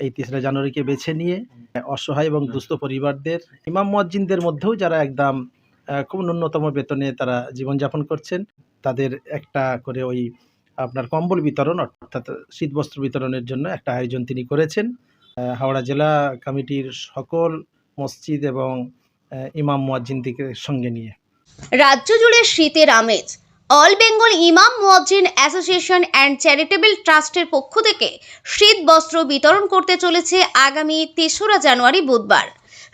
এই তেসরা জানুয়ারিকে বেছে নিয়ে অসহায় এবং দুস্থ পরিবারদের ইমাম মুয়াজ্জিনদের মধ্যেও যারা একদম খুব ন্যূনতম বেতনে তারা জীবনযাপন করছেন তাদের একটা করে ওই আপনার কম্বল বিতরণ অর্থাৎ শীতবস্ত্র বিতরণের জন্য একটা আয়োজন তিনি করেছেন। হাওড়া জেলা কমিটির সকল মসজিদ এবং ইমাম মুয়াজ্জিনদিকে সঙ্গে নিয়ে। রাজ্য জুড়ে শীতের আমেজ অল বেঙ্গল ইমাম মুয়াজ্জিন অ্যাসোসিয়েশন অ্যান্ড চ্যারিটেবল ট্রাস্টের পক্ষ থেকে শীত বস্ত্র বিতরণ করতে চলেছে আগামী তেসরা জানুয়ারি বুধবার।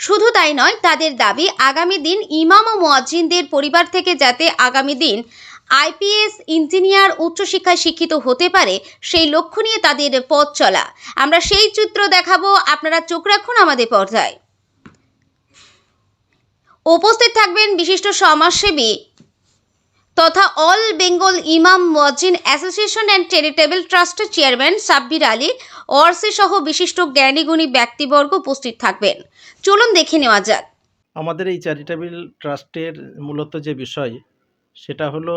শুধু তাই নয়, তাদের দাবি, আগামী দিন ইমাম ও মুয়াজ্জিনদের পরিবার থেকে যাতে আগামী দিন আইপিএস ইঞ্জিনিয়ার উচ্চশিক্ষায় শিক্ষিত হতে পারে, সেই লক্ষ্য নিয়ে তাদের পথ চলা। আমরা সেই চিত্র দেখাবো, আপনারা চোখ রাখুন আমাদের পর্দায়। উপস্থিত থাকবেন বিশিষ্ট সমাজসেবী তথা অল বেঙ্গল ইমাম মুয়াজ্জিন অ্যাসোসিয়েশন অ্যান্ড চ্যারিটেবল ট্রাস্টের চেয়ারম্যান সাব্বির আলী অর্সি সহ বিশিষ্ট জ্ঞানীগুণী ব্যক্তিবর্গ উপস্থিত থাকবেন। চলুন দেখে নেওয়া যাক। আমাদের এই চ্যারিটেবল ট্রাস্টের মূলত যে বিষয়, সেটা হলো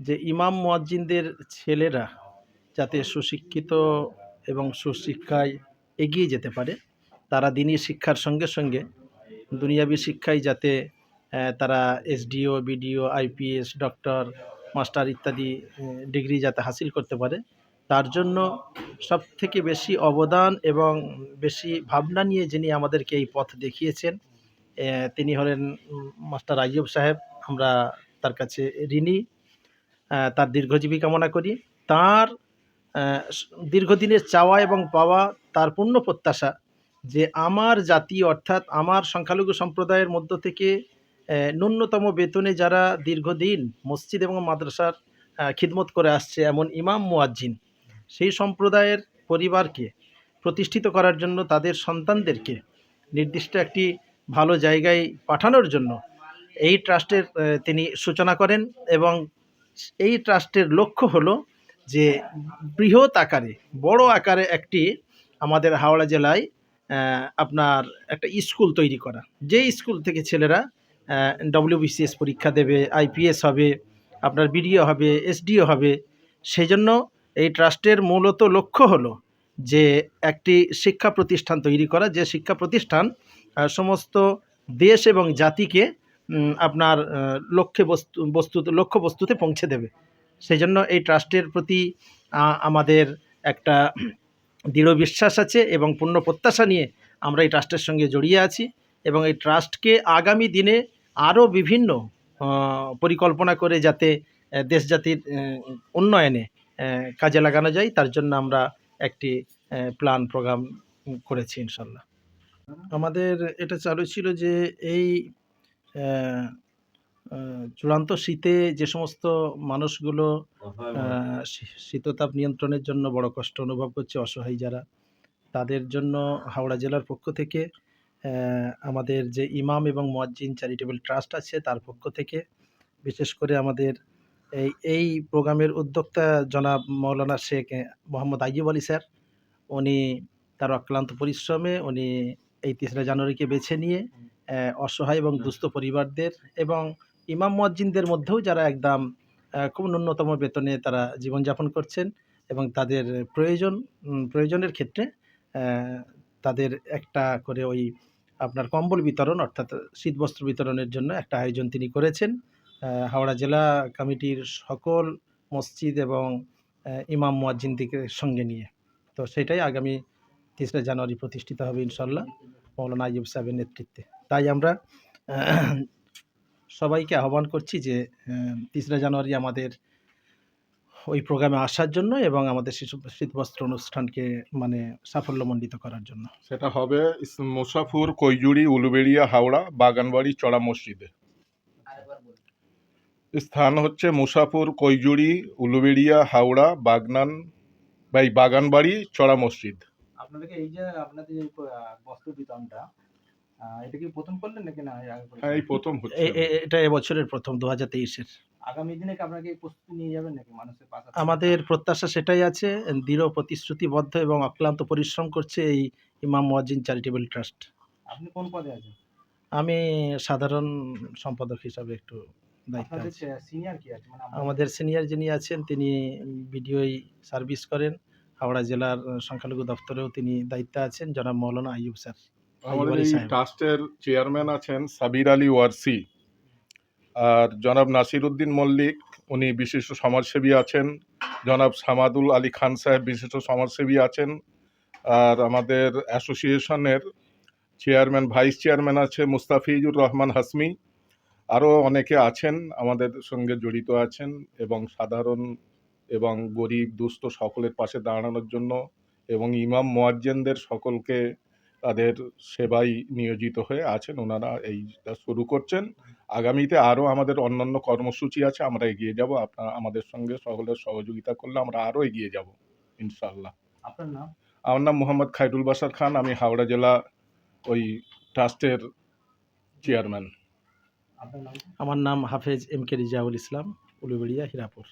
যে ইমাম মুয়াজ্জিনদের ছেলেরা যাতে সুশিক্ষিত এবং সুশিক্ষায় এগিয়ে যেতে পারে, তারা দিনই শিক্ষার সঙ্গে সঙ্গে দুনিয়াবী শিক্ষায় যাতে তারা SDO, BDO, IPS, doctor, master ইত্যাদি ডিগ্রি যাতে হাসিল করতে পারে। তার জন্য সব থেকে বেশি অবদান এবং বেশি ভাবনা নিয়ে যিনি আমাদেরকে এই পথ দেখিয়েছেন তিনি হলেন মাস্টার আইয়ুব সাহেব। আমরা তার কাছে ঋণী তার দীর্ঘজীবী কামনা করি। তার দীর্ঘদিনের চাওয়া এবং পাওয়া, তার পূর্ণ প্রত্যাশা যে আমার জাতি অর্থাৎ আমার সংখ্যালঘু সম্প্রদায়ের মধ্য থেকে ন্যূনতম বেতনে যারা দীর্ঘদিন মসজিদ এবং মাদ্রাসার খিদমত করে আসছে এমন ইমাম মুয়াজ্জিন, সেই সম্প্রদায়ের পরিবারকে প্রতিষ্ঠিত করার জন্য তাদের সন্তানদেরকে নির্দিষ্ট একটি ভালো জায়গায় পাঠানোর জন্য এই ট্রাস্টের তিনি সূচনা করেন এবং এই ট্রাস্টের লক্ষ্য হলো যে বৃহৎ আকারে, বড় আকারে একটি আমাদের হাওড়া জেলায় আপনার একটা স্কুল তৈরি করা। যে স্কুল থেকে ছেলেরা ডব্লিউবিসিএস পরীক্ষা দেবে আইপিএস হবে, আপনার বিডিও হবে এসডিও হবে। সেই জন্য এই ট্রাস্টের মূলত লক্ষ্য হলো যে একটি শিক্ষা প্রতিষ্ঠান তৈরি করা, যে শিক্ষা প্রতিষ্ঠান সমস্ত দেশ এবং জাতিকে আপনার লক্ষ্যে বস্তু বস্তু লক্ষ্য বস্তুতে পৌঁছে দেবে। সেই জন্য এই ট্রাস্টের প্রতি আমাদের একটা দৃঢ় বিশ্বাস আছে এবং পূর্ণ প্রত্যাশা নিয়ে আমরা এই ট্রাস্টের সঙ্গে জড়িয়ে আছি এবং এই ট্রাস্টকে আগামী দিনে আরও বিভিন্ন পরিকল্পনা করে যাতে দেশ জাতির উন্নয়নে কাজে লাগানো যায় তার জন্য আমরা একটি প্ল্যান প্রোগ্রাম করেছি ইনশাল্লাহ। আমাদের এটা চালু ছিল যে এই চূড়ান্ত শীতে যে সমস্ত মানুষগুলো শীততাপ নিয়ন্ত্রণের জন্য বড় কষ্ট অনুভব করছে অসহায় যারা তাদের জন্য হাওড়া জেলার পক্ষ থেকে আমাদের যে ইমাম এবং মুয়াজ্জিন চ্যারিটেবল ট্রাস্ট আছে তার পক্ষ থেকে। বিশেষ করে আমাদের এই এই প্রোগ্রামের উদ্যোক্তা জনাব মৌলানা শেখ মোহাম্মদ আইয়ুব আলী স্যার, উনি তার অক্লান্ত পরিশ্রমে উনি এই তেসরা জানুয়ারিকে বেছে নিয়ে অসহায় এবং দুস্থ পরিবারদের এবং ইমাম মজ্জিনদের মধ্যেও যারা একদম খুব ন্যূনতম বেতনে তারা জীবনযাপন করছেন এবং তাদের প্রয়োজন প্রয়োজনের ক্ষেত্রে তাদের একটা করে ওই আপনার কম্বল বিতরণ, অর্থাৎ শীতবস্ত্র বিতরণের জন্য একটা আয়োজন তিনি করেছেন। হাওড়া জেলা কমিটির সকল মসজিদ এবং ইমাম মুয়াজ্জিনদিকে সঙ্গে নিয়ে। তো সেটাই আগামী তেসরা জানুয়ারি প্রতিষ্ঠিত হবে ইনশাল্লাহ মৌলানা আইয়ুব সাহেবের নেতৃত্বে। তাই আমরা সবাইকে আহ্বান করছি যে তেসরা জানুয়ারি আমাদের ওই প্রোগ্রামে আসার জন্য এবং আমাদের শিশু শীতবস্ত্র অনুষ্ঠানকে মানে সাফল্যমণ্ডিত করার জন্য। সেটা হবে মুসাফুর কৈজুড়ি উলুবেড়িয়া হাওড়া বাগানবাড়ি চড়া মসজিদে। স্থান হচ্ছে মুসাফুর কৈজুড়ি উলুবেড়িয়া হাওড়া বাগনান বা এই বাগানবাড়ি চড়া মসজিদ। আপনাদেরকে এই যে আপনাদের বস্ত্র বিতরণটা এটা কি প্রথম করলেন নাকি না? হ্যাঁ এই প্রথম হচ্ছে। এটা এবছরের প্রথম দু হাজার তেইশের। আগামী দিনে কি আপনাকে প্রস্তুতি নিয়ে যাবেন নাকি মানুষের পাশে আমাদের প্রত্যাশা সেটাই আছে দৃঢ় প্রতিশ্রুতিবদ্ধ এবং অক্লান্ত পরিশ্রম করছে এই ইমাম মুয়াজ্জিন চ্যারিটেবল ট্রাস্ট। আপনি কোন পদে আছেন? আমি সাধারণ সম্পাদক হিসাবে একটু দায়িত্ব আছি। সিনিয়র কি আছে? মানে আমাদের- সিনিয়র যিনি আছেন তিনি বিডিওই সার্ভিস করেন। হাওড়া জেলার সংখ্যালঘু দপ্তরেও তিনি দায়িত্বে আছেন জনাব মৌলানা আইয়ুব স্যার। আমাদের এই ট্রাস্টের চেয়ারম্যান আছেন সাবির আলী ওয়ারসি। আর জনাব নাসির উদ্দিন মল্লিক, উনি বিশিষ্ট সমাজসেবী আছেন। জনাব সামাদুল আলী খান সাহেব বিশিষ্ট সমাজসেবী আছেন। আর আমাদের অ্যাসোসিয়েশনের চেয়ারম্যান, ভাইস চেয়ারম্যান আছে মুস্তাফিজুর রহমান হাসমি। আরও অনেকে আছেন, আমাদের সঙ্গে জড়িত আছেন এবং সাধারণ এবং গরিব, দুস্থ সকলের পাশে দাঁড়ানোর জন্য এবং ইমাম মোয়াজ্জেনদের সকলকে তাদের সেবায় নিয়োজিত হয়ে আছেন। ওনারা এইটা শুরু করছেন। আগামীতে আরও আমাদের অন্যান্য কর্মসূচি আছে আমরা এগিয়ে যাব। আপনারা আমাদের সঙ্গে সকলের সহযোগিতা করলে আমরা আরও এগিয়ে যাব ইনশাল্লাহ আপনার নাম? আমার নাম মোহাম্মদ খাইরুল বাসার খান। আমি হাওড়া জেলা ওই ট্রাস্টের চেয়ারম্যান। আপনার নাম? আমার নাম হাফেজ এম কে রিজাউল ইসলাম উলুবেড়িয়া হীরাপুর।